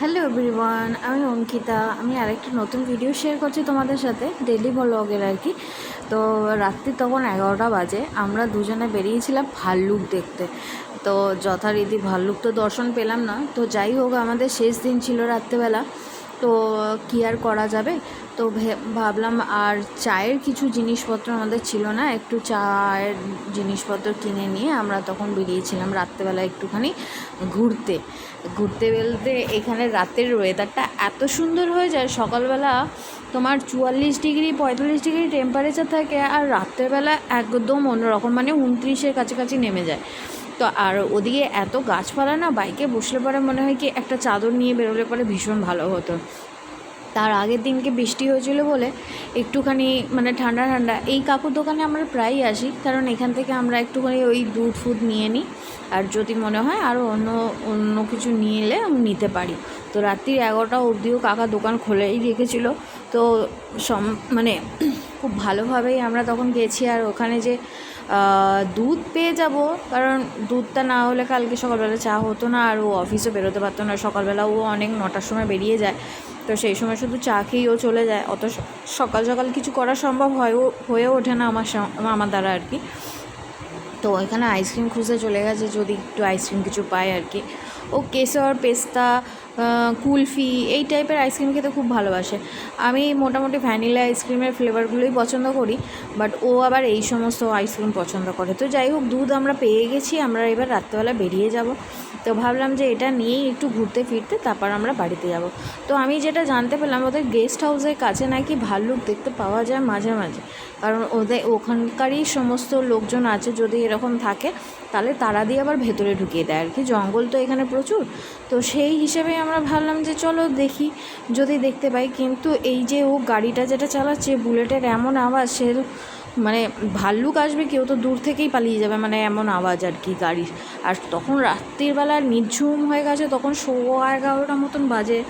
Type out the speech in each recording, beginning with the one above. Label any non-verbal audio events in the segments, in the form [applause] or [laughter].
Hello everyone আমি অঙ্কিতা। আমি আরেকটা নতুন ভিডিও শেয়ার করছি তোমাদের সাথে ডেলি ব্লগের আর কি। তো রাত্রি তখন এগারোটা বাজে, আমরা দুজনে বেরিয়েছিলাম ভাল্লুক দেখতে। তো যথারীতি ভাল্লুক তো দর্শন পেলাম না। তো যাই হোক, আমাদের শেষ দিন ছিল রাত্রেবেলা। তো কি আর করা যাবে? তো ভাবলাম আর চায়ের কিছু জিনিসপত্র আমাদের ছিল না, একটু চায়ের জিনিসপত্র কিনে নিয়ে আমরা তখন বেরিয়েছিলাম রাত্রেবেলা একটুখানি ঘুরতে। ঘুরতে বেলতে এখানে রাতের ওয়েদারটা এত সুন্দর হয়ে যায়, সকালবেলা তোমার চুয়াল্লিশ ডিগ্রি, পঁয়তাল্লিশ ডিগ্রি টেম্পারেচার থাকে আর রাত্রেবেলা একদম অন্যরকম মানে উনত্রিশের কাছাকাছি নেমে যায়। তো আর ওদিকে এত গাছপালা না, বাইকে বসলে পরে মনে হয় কি একটা চাদর নিয়ে বেরোলে পরে ভীষণ ভালো হতো। তার আগের দিনকে বৃষ্টি হয়েছিল বলে একটুখানি মানে ঠান্ডা ঠান্ডা। এই কাকুর দোকানে আমরা প্রায়ই আসি, কারণ এখান থেকে আমরা একটুখানি ওই দুধ ফুড নিয়ে নিই। আর যদি মনে হয় আরও অন্য অন্য কিছু নিয়ে এলে আমি নিতে পারি। তো রাত্রি এগারোটা অবধিও কাকা দোকান খোলাই রেখেছিল। তো সম মানে খুব ভালোভাবেই আমরা তখন গেছি। আর ওখানে যে দুধ পেয়ে যাব, কারণ দুধটা না হলে কালকে সকালবেলা চা হতো না, আর ও অফিসে বেরোতে পারতো না। সকালবেলা ও অনেক নটার সময় বেরিয়ে যায়। তো সেই সময় শুধু চা খেয়েও চলে যায়। অত সকাল সকাল কিছু করা সম্ভব হয়, ও হয়ে ওঠে না আমার আমার দ্বারা আর কি। তো ওইখানে আইসক্রিম খুঁজে চলে গেছে, যদি একটু আইসক্রিম কিছু পায় আর কি। ও কেশর, পেস্তা কুলফি, এই টাইপের আইসক্রিম খেতে খুব ভালোবাসে। আমি মোটামুটি ভ্যানিলা আইসক্রিমের ফ্লেভারগুলোই পছন্দ করি বাট ও আবার এই সমস্ত আইসক্রিম পছন্দ করে। তো যাই হোক, দুধ আমরা পেয়ে গেছি, আমরা এবার রাত্রেবেলা বেরিয়ে যাব। তো ভাবলাম যে এটা নিয়েই একটু ঘুরতে ফিরতে তারপর আমরা বাড়িতে যাব। তো আমি যেটা জানতে পেলাম, ওদের গেস্ট হাউসের কাছে নাকি ভাল্লুক দেখতে পাওয়া যায় মাঝে মাঝে। কারণ ওদের ওখানকারই সমস্ত লোকজন আছে, যদি এরকম থাকে, তাহলে তারা দিয়ে আবার ভেতরে ঢুকিয়ে দেয়। আর কি, জঙ্গল তো এখানে প্রচুর। তো সেই হিসেবে আমরা ভাবলাম যে চলো দেখি, যদি দেখতে পাই। কিন্তু এই যে ও গাড়িটা যেটা চালাচ্ছে, বুলেটের এমন আওয়াজ, সে মানে ভাল্লুক আসবে কেউ তো দূর থেকেই পালিয়ে যাবে মানে এমন আওয়াজ আর কি গাড়ির। আর তখন রাত্রির বেলা নিঝুম হয়ে গেছে, তখন সোয়া এগারোটা মতন বাজে।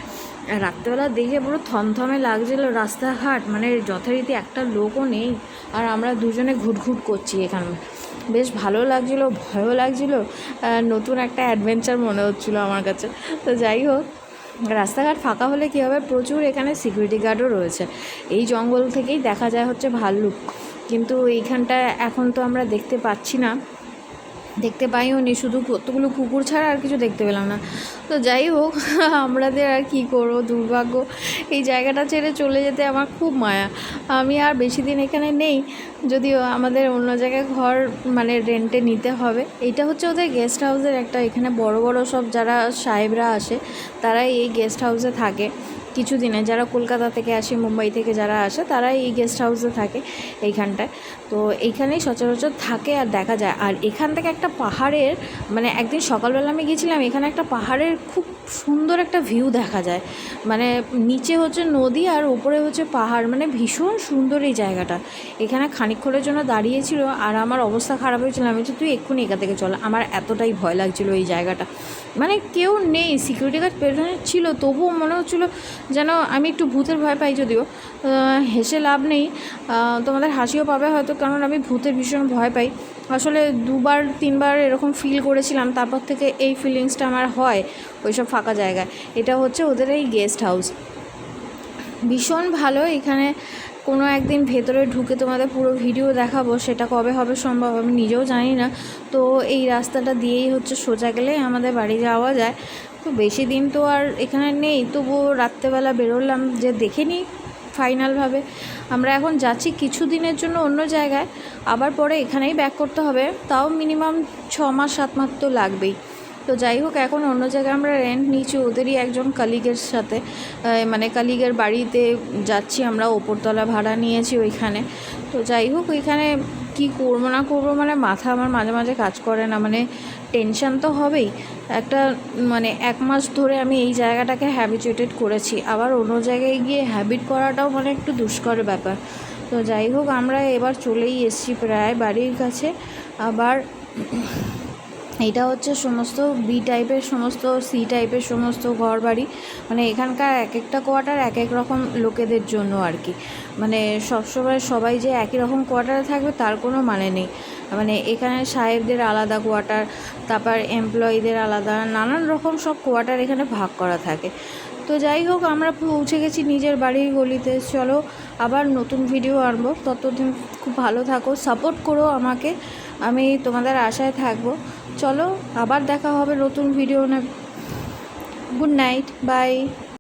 রাত্রেবেলা দেখে পুরো থমথমে লাগছিল রাস্তাঘাট মানে যথারীতি একটা লোকও নেই। আর আমরা দুজনে ঘুটঘুট করছি এখানে। বেশ ভালো লাগছিল, ভয়ও লাগছিল নতুন একটা অ্যাডভেঞ্চার মনে হচ্ছিল আমার কাছে। তো যাই হোক, রাস্তাঘাট ফাঁকা হলে কী হবে? প্রচুর এখানে সিকিউরিটি গার্ডও রয়েছে। এই জঙ্গল থেকেই দেখা যায় হচ্ছে ভাল্লুক। কিন্তু এইখানটা এখন তো আমরা দেখতে পাচ্ছি না। দেখতে পাইও নি শুধু কতগুলো কুকুর ছাড়া আর কিছু দেখতে পেলাম না। তো যাই হোক, [laughs] আমাদের আর কী করব? দুর্ভাগ্য। এই জায়গাটা ছেড়ে চলে যেতে আমার খুব মায়া। আমি আর বেশি দিন এখানে নেই, যদিও আমাদের অন্য জায়গায় ঘর মানে রেন্টে নিতে হবে। এটা হচ্ছে ওদের গেস্ট হাউসের একটা, এখানে বড় বড় সব যারা সাহেবরা আসে, তারাই এই গেস্ট হাউসে থাকে। কিছু দিনে যারা কলকাতা থেকে আসে মুম্বাই থেকে যারা আসে তারা এই গেস্ট হাউসে থাকে এইখানটায়। তো এইখানেই সচরাচর থাকে আর দেখা যায়। আর এখান থেকে একটা পাহাড়ের মানে একদিন সকালবেলা আমি গেছিলাম এখানে একটা পাহাড়ের খুব সুন্দর একটা ভিউ দেখা যায়। মানে নিচে হচ্ছে নদী আর উপরে হচ্ছে পাহাড় মানে ভীষণ সুন্দর এই জায়গাটা। এখানে খানিকক্ষণের জন্য দাঁড়িয়েছিল আর আমার অবস্থা খারাপ হয়েছিল। আমি বলছি, তুই এক্ষুনি এখান থেকে চল। আমার এতটাই ভয় লাগছিল এই জায়গাটা। মানে কেউ নেই সিকিউরিটি গার্ড পেছনে ছিল তবুও মনে হচ্ছিল যেন আমি একটু ভূতের ভয় পাই যদিও হেসে লাভ নেই। তোমাদের হাসিও পাবে হয়তো, কারণ আমি ভূতের ভীষণ ভয় পাই। আসলে দুবার, তিনবার এরকম ফিল করেছিলাম, তারপর থেকে এই ফিলিংসটা আমার হয় ওইসব ফাঁকা জায়গায়। এটা হচ্ছে ওদের এই গেস্ট হাউস ভীষণ ভালো এখানে কোনো একদিন ভেতরে ঢুকে তোমাদের পুরো ভিডিও দেখাবো, সেটা কবে হবে সম্ভব আমি নিজেও জানি না। তো এই রাস্তাটা দিয়েই হচ্ছে সোজা গেলে আমাদের বাড়ি যাওয়া যায়। তো বেশি দিন তো আর এখানে নেই, তবুও রাত্রেবেলা বেরোলাম যে দেখে নিই ফাইনালভাবে। আমরা এখন যাচ্ছি কিছু দিনের জন্য অন্য জায়গায়, আবার পরে এখানেই ব্যাক করতে হবে। তাও মিনিমাম ছ মাস, সাত মাস তো লাগবেই। তো যাই হোক, এখন অন্য জায়গায় আমরা রেন্ট নিচ্ছি, ওদেরই একজন কালিগের সাথে। মানে কালিগের বাড়িতে যাচ্ছি আমরা, ওপরতলা ভাড়া নিয়েছি ওইখানে। তো যাই হোক, ওইখানে কি করব না করব মানে মাথা আমার মাঝে মাঝে কাজ করে না মানে টেনশান তো হবেই। একটা মানে এক মাস ধরে আমি এই জায়গাটাকে হ্যাবিচুয়েটেড করেছি। আবার অন্য জায়গায় গিয়ে হ্যাবিট করাটাও মানে একটু দুষ্কর ব্যাপার। তো যাই হোক, আমরা এবার চলেই এসেছি প্রায় বাড়ির কাছে। আবার এটা হচ্ছে সমস্ত বি টাইপের সমস্ত সি টাইপের সমস্ত ঘর বাড়ি মানে এখানকার এক একটা কোয়ার্টার এক এক রকম লোকেদের জন্য আর কি। মানে সবসময় সবাই যে একই রকম কোয়ার্টারে থাকবে তার কোনো মানে নেই। মানে এখানে সাহেবদের আলাদা কোয়ার্টার তারপর এমপ্লয়ীদের আলাদা, নানান রকম সব কোয়ার্টার এখানে ভাগ করা থাকে। তো যাই হোক, আমরা পৌঁছে গেছি নিজের বাড়ির গলিতে। চলো, আবার নতুন ভিডিও আনব। ততদিন খুব ভালো থাকো সাপোর্ট করো আমাকে। আমি তোমাদের আশায় থাকব। চলো আবার দেখা হবে নতুন ভিডিও না। Good night bye